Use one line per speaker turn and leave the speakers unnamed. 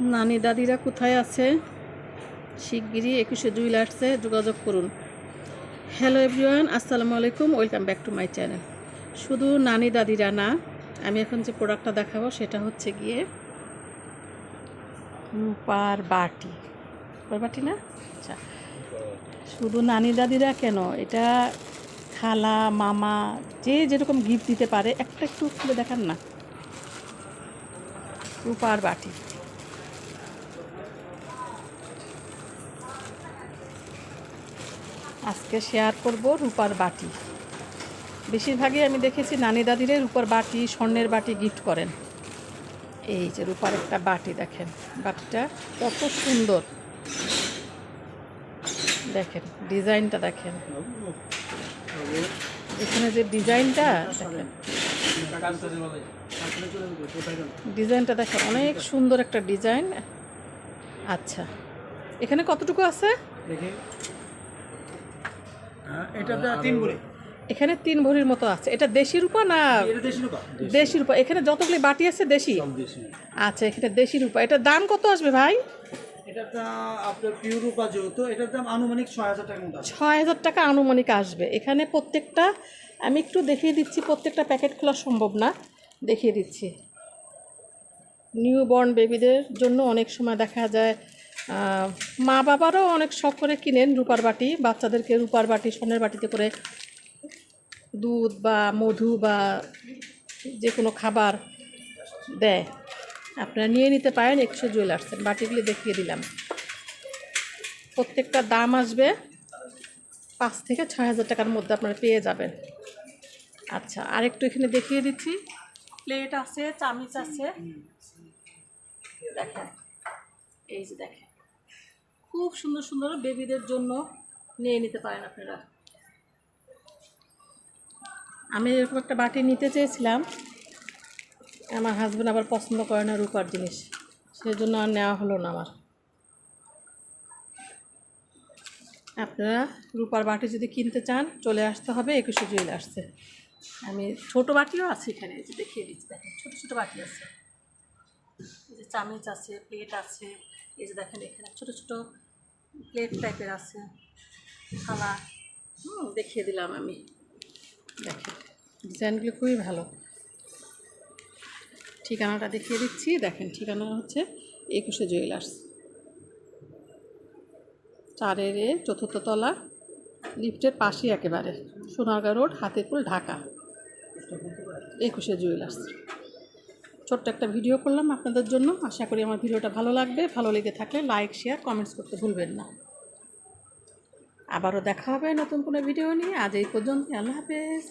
নানি দাদিরা কোথায় আছে? শিগগিরই একুশে জুয়েলার্সে যোগাযোগ করুন। হ্যালো এভরিওয়ান, আসসালামু আলাইকুম, welcome back to my channel. শুধু নানি দাদিরা না, আমি এখন যে প্রোডাক্টটা দেখাবো সেটা হচ্ছে গিয়ে রূপার বাটি। রূপার বাটি না? আচ্ছা। শুধু নানি দাদিরা কেন? এটা খালা, মামা, যে যেরকম গিফট দিতে পারে, একটা একটু খুলে দেখান না। রূপার বাটি। আজকে শেয়ার করব রূপার বাটি। বেশিরভাগই আমি দেখেছি নানি দাদিরে রূপার বাটি, স্বর্ণের বাটি গিফট করেন। এই যে রূপার একটা বাটি দেখেন, বাটিটা কত সুন্দর। দেখেন, ডিজাইনটা দেখেন। এখানে যে ডিজাইনটা, দেখেন। ডিজাইনটা দেখেন, অনেক সুন্দর একটা ডিজাইন। আচ্ছা এখানে কতটুকু আছে?
এটাতে তিন বড়ি
এখানে তিন ভরির মতো আছে। এটা দেশি রূপা না
এটা দেশি রূপা?
এখানে যতগুলি বাটি আছে দেশি?
দেশি।
আচ্ছা এখানে দেশি রূপা। এটার দাম কত আসবে ভাই?
ছয় হাজার
টাকা আনুমানিক আসবে। এখানে প্রত্যেকটা আমি একটু দেখিয়ে দিচ্ছি প্রত্যেকটা প্যাকেট খোলা সম্ভব না। দেখিয়ে দিচ্ছি। নিউ বর্ন বেবিদের জন্য অনেক সময় দেখা যায় মা বাবারও অনেক শখ করে কিনেন রূপার বাটি। বাচ্চাদেরকে রূপার বাটি সোনের বাটিতে করে দুধ বা মধু বা যে কোনো খাবার দেয়। আপনারা নিয়ে নিতে পারেন, একশো জুয়েলার্সের বাটিগুলি দেখিয়ে দিলাম। প্রত্যেকটা দাম আসবে পাঁচ থেকে ছয় হাজার টাকার মধ্যে আপনারা পেয়ে যাবেন। আচ্ছা আরেকটু এখানে দেখিয়ে দিচ্ছি। প্লেট আছে, চামিচ আছে। দেখেন, এই যে দেখেন। খুব সুন্দর সুন্দর বেবিদের জন্য নিয়ে নিতে পারেন আপনারা। আমি এরকম একটা বাটি নিতে চেয়েছিলাম। আমার হাজব্যান্ড আবার পছন্দ করে না রূপার জিনিস। সেই জন্য আর নেওয়া হলো না আমার। আপনারা রূপার বাটি যদি কিনতে চান, চলে আসতে হবে, একুশে জুয়েলার্সে আমি ছোট বাটিও আছে এখানে যে দেখিয়ে দিচ্ছি, দেখেন, ছোটো ছোটো বাটি আছে। এই যে চামচ আছে, প্লেট আছে, এই যে দেখেন এখানে ছোটো ছোটো প্লেট টাইপের আছে। থালা হুম দেখিয়ে দিলাম আমি। দেখেন। ডিজাইনগুলো খুবই ভালো। ঠিকানাটা দেখিয়ে দিচ্ছি। দেখেন ঠিকানা হচ্ছে একুশে জুয়েলার্স। চারের এ চতুর্থ তলা লিফটের পাশেই একেবারে। সোনারগাঁ রোড হাতিরপুল ঢাকা। একুশে জুয়েলার্স। ছোট্ট একটা ভিডিও করলাম আপনাদের জন্য। আশা করি আমার ভিডিওটা ভালো লাগবে। ভালো লেগে থাকলে লাইক, শেয়ার, কমেন্টস করতে ভুলবেন না। আবারও দেখা হবে নতুন কোনো ভিডিও নিয়ে। আজ এই পর্যন্ত আল্লাহ হাফেজ।